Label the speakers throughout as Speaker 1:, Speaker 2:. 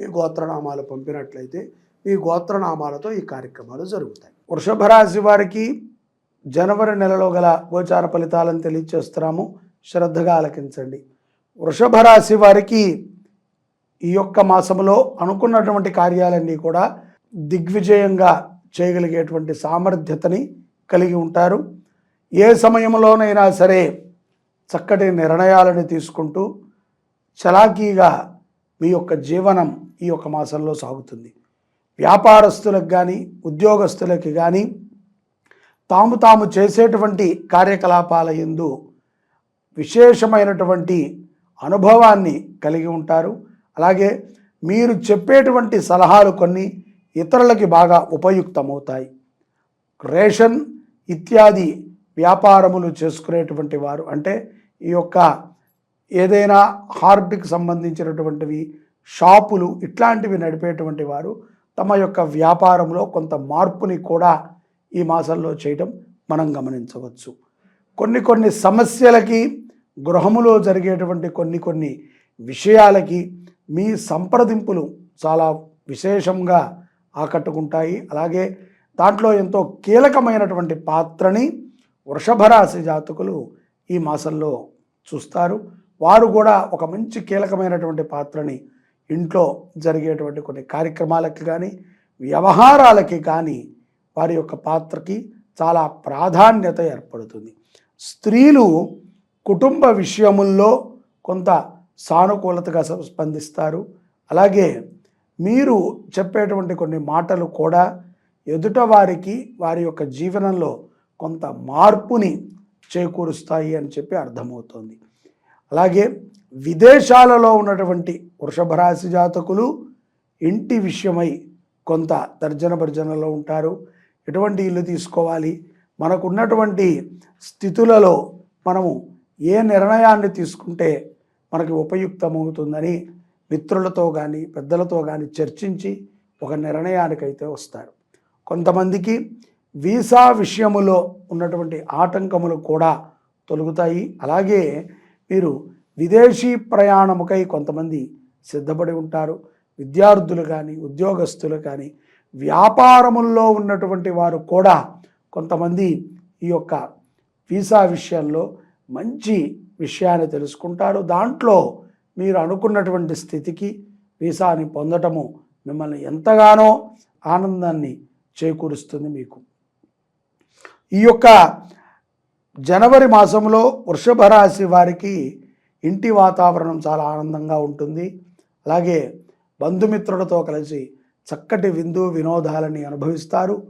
Speaker 1: మీ గోత్రనామాలు పంపినట్లయితే మీ గోత్రనామాలతో ఈ కార్యక్రమాలు జరుగుతాయి. వృషభ రాశి వారికి జనవరి నెలలో గల గోచార ఫలితాలను తెలియచేస్తున్నాము. శ్రద్ధగా ఆలకించండి. వృషభ రాశి వారికి ఈ యొక్క మాసంలో అనుకున్నటువంటి కార్యాలన్నీ కూడా దిగ్విజయంగా చేయగలిగేటువంటి సామర్థ్యతని కలిగి ఉంటారు. ఏ సమయంలోనైనా సరే చక్కటి నిర్ణయాలను తీసుకుంటూ చలాకీగా మీ యొక్క జీవనం ఈ యొక్క మాసంలో సాగుతుంది. వ్యాపారస్తులకు కానీ ఉద్యోగస్తులకు కానీ తాము తాము చేసేటువంటి కార్యకలాపాల ఎందు విశేషమైనటువంటి అనుభవాన్ని కలిగి ఉంటారు. అలాగే మీరు చెప్పేటువంటి సలహాలు కొన్ని ఇతరులకి బాగా ఉపయుక్తమవుతాయి. రేషన్ ఇత్యాది వ్యాపారములు చేసుకునేటువంటి వారు అంటే ఈ యొక్క ఏదైనా హార్ట్కి సంబంధించినటువంటివి షాపులు ఇట్లాంటివి నడిపేటువంటి వారు తమ యొక్క వ్యాపారంలో కొంత మార్పుని కూడా ఈ మాసంలో చేయడం మనం గమనించవచ్చు. కొన్ని కొన్ని సమస్యలకి గృహములో జరిగేటువంటి కొన్ని కొన్ని విషయాలకి మీ సంప్రదింపులు చాలా విశేషంగా ఆకట్టుకుంటాయి. అలాగే దాంట్లో ఎంతో కీలకమైనటువంటి పాత్రని వృషభరాశి జాతకులు ఈ మాసంలో చూస్తారు. వారు కూడా ఒక మంచి కీలకమైనటువంటి పాత్రని ఇంట్లో జరిగేటువంటి కొన్ని కార్యక్రమాలకి కానీ వ్యవహారాలకి కానీ వారి యొక్క పాత్రకి చాలా ప్రాధాన్యత ఏర్పడుతుంది. స్త్రీలు కుటుంబ విషయముల్లో కొంత సానుకూలతగా స్పందిస్తారు. అలాగే మీరు చెప్పేటువంటి కొన్ని మాటలు కూడా ఎదుట వారికి వారి యొక్క జీవనంలో కొంత మార్పుని చేకూరుస్తాయి అని చెప్పి అర్థమవుతోంది. అలాగే విదేశాలలో ఉన్నటువంటి వృషభ రాశి జాతకులు ఇంటి విషయమై కొంత తర్జన భర్జనలో ఉంటారు. ఎటువంటి ఇల్లు తీసుకోవాలి? మనకున్నటువంటి స్థితులలో మనము ఏ నిర్ణయాన్ని తీసుకుంటే మనకి ఉపయుక్తమవుతుందని మిత్రులతో కానీ పెద్దలతో కానీ చర్చించి ఒక నిర్ణయానికైతే వస్తారు. కొంతమందికి వీసా విషయములో ఉన్నటువంటి ఆటంకములు కూడా తొలుగుతాయి. అలాగే మీరు విదేశీ ప్రయాణముకై కొంతమంది సిద్ధపడి ఉంటారు. విద్యార్థులు కానీ ఉద్యోగస్తులు కానీ వ్యాపారముల్లో ఉన్నటువంటి వారు కూడా కొంతమంది ఈ యొక్క వీసా విషయంలో మంచి విషయాన్ని తెలుసుకుంటారు. దాంట్లో మీరు అనుకున్నటువంటి స్థితికి వీసాని పొందటము మిమ్మల్ని ఎంతగానో ఆనందాన్ని చేకూరుస్తుంది మీకు. ఈ యొక్క జనవరి మాసంలో వృషభ రాశి వారికి ఇంటి వాతావరణం చాలా ఆనందంగా ఉంటుంది. అలాగే బంధుమిత్రులతో కలిసి చక్కటి విందు వినోదాలని అనుభవిస్తారు.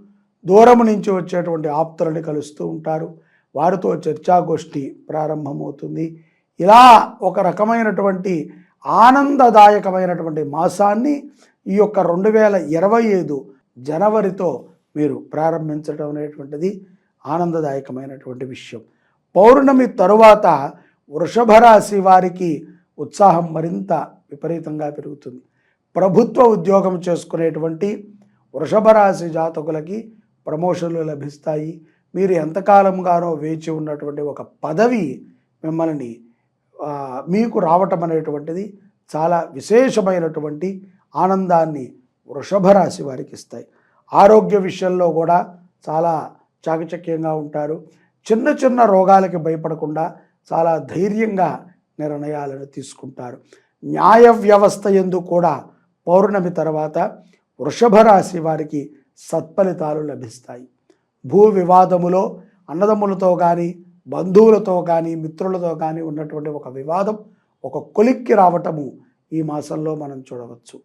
Speaker 1: దూరం నుంచి వచ్చేటువంటి ఆప్తులని కలుస్తూ ఉంటారు. వారితో చర్చాగోష్ఠి ప్రారంభమవుతుంది. ఇలా ఒక రకమైనటువంటి ఆనందదాయకమైనటువంటి మాసాన్ని ఈ యొక్క రెండు వేల ఇరవై ఐదు జనవరితో మీరు ప్రారంభించడం అనేటువంటిది ఆనందదాయకమైనటువంటి విషయం. పౌర్ణమి తరువాత వృషభ రాశి వారికి ఉత్సాహం మరింత విపరీతంగా పెరుగుతుంది. ప్రభుత్వ ఉద్యోగం చేసుకునేటువంటి వృషభ రాశి జాతకులకి ప్రమోషన్లు లభిస్తాయి. మీరు ఎంతకాలంగానో వేచి ఉన్నటువంటి ఒక పదవి మిమ్మల్ని మీకు రావటం అనేటువంటిది చాలా విశేషమైనటువంటి ఆనందాన్ని వృషభ రాశి వారికి ఇస్తాయి. ఆరోగ్య విషయంలో కూడా చాలా చాకచక్యంగా ఉంటారు. చిన్న చిన్న రోగాలకి భయపడకుండా చాలా ధైర్యంగా నిర్ణయాలను తీసుకుంటారు. న్యాయ వ్యవస్థ ఎందు కూడా పౌర్ణమి తర్వాత వృషభ రాశి వారికి సత్ఫలితాలు లభిస్తాయి. భూ వివాదములో అన్నదమ్ములతో కానీ బంధువులతో కానీ మిత్రులతో కానీ ఉన్నటువంటి ఒక వివాదం ఒక కొలిక్కి రావటము ఈ మాసంలో మనం చూడవచ్చు.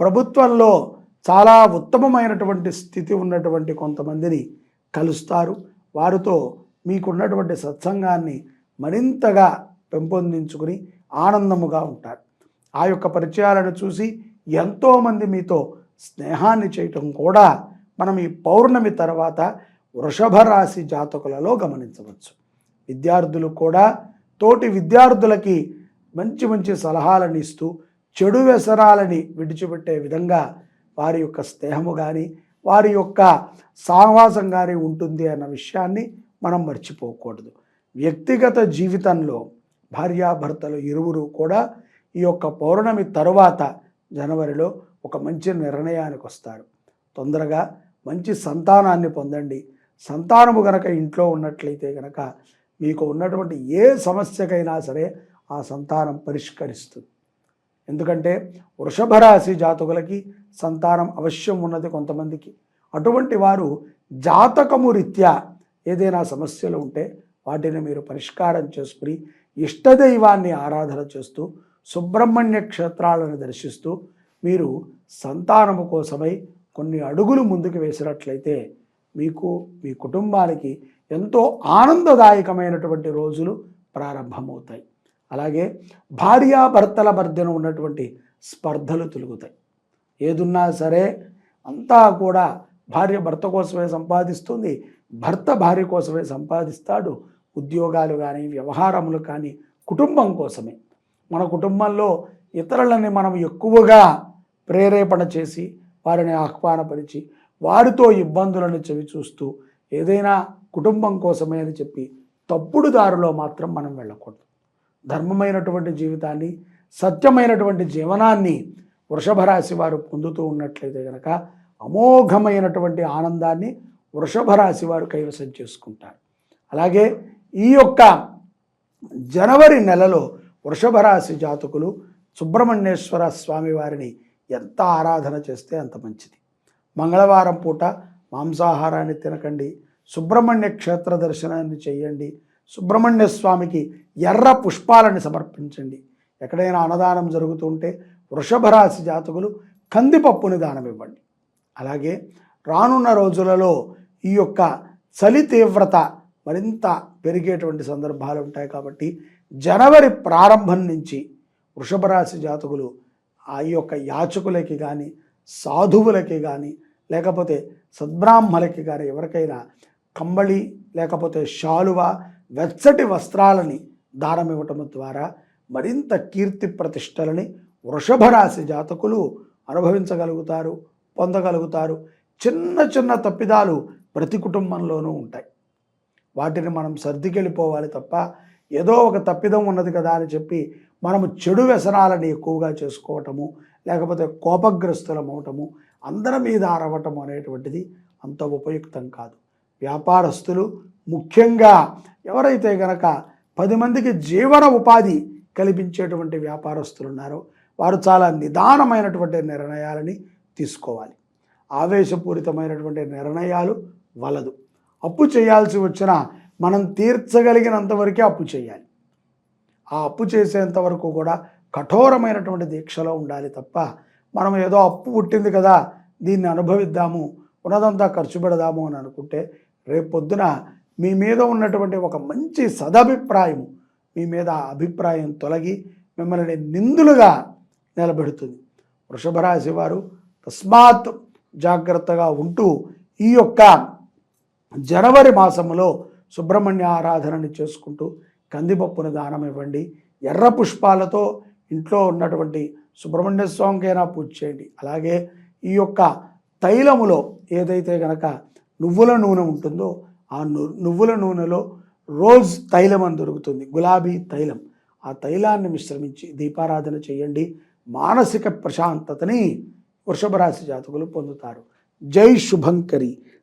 Speaker 1: ప్రభుత్వంలో చాలా ఉత్తమమైనటువంటి స్థితి ఉన్నటువంటి కొంతమందిని కలుస్తారు. వారితో మీకున్నటువంటి సత్సంగాన్ని మరింతగా పెంపొందించుకుని ఆనందముగా ఉంటారు. ఆ యొక్క పరిచయాలను చూసి ఎంతోమంది మీతో స్నేహాన్ని చేయటం కూడా మనం ఈ పౌర్ణమి తర్వాత వృషభ రాశి జాతకులలో గమనించవచ్చు. విద్యార్థులు కూడా తోటి విద్యార్థులకి మంచి మంచి సలహాలను ఇస్తూ చెడు వ్యసనాలని విడిచిపెట్టే విధంగా వారి యొక్క స్నేహము కానీ వారి యొక్క సాహవాసం కానీ ఉంటుంది అన్న విషయాన్ని మనం మర్చిపోకూడదు. వ్యక్తిగత జీవితంలో భార్యాభర్తలు ఇరువురు కూడా ఈ యొక్క పౌర్ణమి తరువాత జనవరిలో ఒక మంచి నిర్ణయానికి వస్తారు. తొందరగా మంచి సంతానాన్ని పొందండి. సంతానము గనక ఇంట్లో ఉన్నట్లయితే గనక మీకు ఉన్నటువంటి ఏ సమస్యకైనా సరే ఆ సంతానం పరిష్కరిస్తుంది. ఎందుకంటే వృషభ రాశి జాతకులకి సంతానం అవశ్యం ఉన్నది కొంతమందికి. అటువంటి వారు జాతకము రీత్యా ఏదైనా సమస్యలు ఉంటే వాటిని మీరు పరిష్కారం చేసుకుని ఇష్టదైవాన్ని ఆరాధన చేస్తూ సుబ్రహ్మణ్య క్షేత్రాలను దర్శిస్తూ మీరు సంతానము కోసమై కొన్ని అడుగులు ముందుకు వేసినట్లయితే మీకు మీ కుటుంబానికి ఎంతో ఆనందదాయకమైనటువంటి రోజులు ప్రారంభమవుతాయి. అలాగే భార్యాభర్తల మధ్యన ఉన్నటువంటి స్పర్ధలు తొలుగుతాయి. ఏదున్నా సరే అంతా కూడా భార్య భర్త కోసమే సంపాదిస్తుంది భర్త భార్య కోసమే సంపాదిస్తాడు ఉద్యోగాలు కానీ వ్యవహారములు కానీ కుటుంబం కోసమే. మన కుటుంబంలో ఇతరులని మనం ఎక్కువగా ప్రేరేపణ చేసి వారిని ఆహ్వానపరిచి వారితో ఇబ్బందులను చవి చూస్తూ ఏదైనా కుటుంబం కోసమే అని చెప్పి తప్పుడు దారిలో మాత్రం మనం వెళ్ళకూడదు. ధర్మమైనటువంటి జీవితాన్ని సత్యమైనటువంటి జీవనాన్ని వృషభ రాశి వారు పొందుతూ ఉన్నట్లయితే కనుక అమోఘమైనటువంటి ఆనందాన్ని వృషభ రాశి వారు కైవసం చేసుకుంటారు. అలాగే ఈ యొక్క జనవరి నెలలో వృషభ రాశి జాతకులు సుబ్రహ్మణ్యేశ్వర స్వామి వారిని ఎంత ఆరాధన చేస్తే అంత మంచిది. మంగళవారం పూట మాంసాహారాన్ని తినకండి సుబ్రహ్మణ్య క్షేత్ర దర్శనాన్ని చేయండి సుబ్రహ్మణ్య స్వామికి ఎర్ర పుష్పాలను సమర్పించండి. ఎక్కడైనా అన్నదానం జరుగుతుంటే వృషభ రాశి జాతకులు కందిపప్పుని దానం ఇవ్వండి. అలాగే రానున్న రోజులలో ఈ యొక్క చలి తీవ్రత మరింత పెరిగేటువంటి సందర్భాలు ఉంటాయి కాబట్టి జనవరి ప్రారంభం నుంచి వృషభ రాశి జాతకులు ఆ యొక్క యాచకులకి కానీ సాధువులకి కానీ లేకపోతే సద్బ్రాహ్మలకి కానీ ఎవరికైనా కంబళి లేకపోతే శాలువ వెచ్చటి వస్త్రాలని దానం ఇవ్వటం ద్వారా మరింత కీర్తి ప్రతిష్టలని వృషభ రాశి జాతకులు అనుభవించగలుగుతారు పొందగలుగుతారు. చిన్న చిన్న తప్పిదాలు ప్రతి కుటుంబంలోనూ ఉంటాయి. వాటిని మనం సర్దికెళ్ళిపోవాలి తప్ప ఏదో ఒక తప్పిదం ఉన్నది కదా అని చెప్పి మనము చెడు వ్యసనాలని ఎక్కువగా చేసుకోవటము లేకపోతే కోపగ్రస్తులం అవటము అందరి మీద అరవటము అనేటువంటిది అంత ఉపయుక్తం కాదు. వ్యాపారస్తులు ముఖ్యంగా ఎవరైతే గనక పది మందికి జీవన ఉపాధి కల్పించేటువంటి వ్యాపారస్తులు ఉన్నారో వారు చాలా నిదానమైనటువంటి నిర్ణయాలని తీసుకోవాలి. ఆవేశపూరితమైనటువంటి నిర్ణయాలు వలదు. అప్పు చేయాల్సి వచ్చినా మనం తీర్చగలిగినంత వరకే అప్పు చేయాలి. ఆ అప్పు చేసేంత వరకు కూడా కఠోరమైనటువంటి దీక్షలో ఉండాలి తప్ప మనం ఏదో అప్పు పుట్టింది కదా దీన్ని అనుభవిద్దాము ఉన్నదంతా ఖర్చు పెడదాము అని అనుకుంటే రేపొద్దున మీ మీద ఉన్నటువంటి ఒక మంచి సదభిప్రాయం మీ మీద అభిప్రాయం తొలగి మిమ్మల్ని నిందులుగా నిలబెడుతుంది. వృషభరాశి వారు తస్మాత్ జాగ్రత్తగా ఉంటూ ఈ యొక్క జనవరి మాసంలో సుబ్రహ్మణ్య ఆరాధనని చేసుకుంటూ కందిపప్పును దానం ఇవ్వండి ఎర్ర పుష్పాలతో ఇంట్లో ఉన్నటువంటి సుబ్రహ్మణ్య స్వామికైనా పూజ చేయండి. అలాగే ఈ యొక్క తైలములో ఏదైతే గనక నువ్వుల నూనె ఉంటుందో ఆ నువ్వుల నూనెలో రోజ్ తైలం అని దొరుకుతుంది. గులాబీ తైలం. ఆ తైలాన్ని మిశ్రమించి దీపారాధన చేయండి. మానసిక ప్రశాంతతని వృషభ రాశి జాతకులు పొందుతారు. జై శుభంకరి.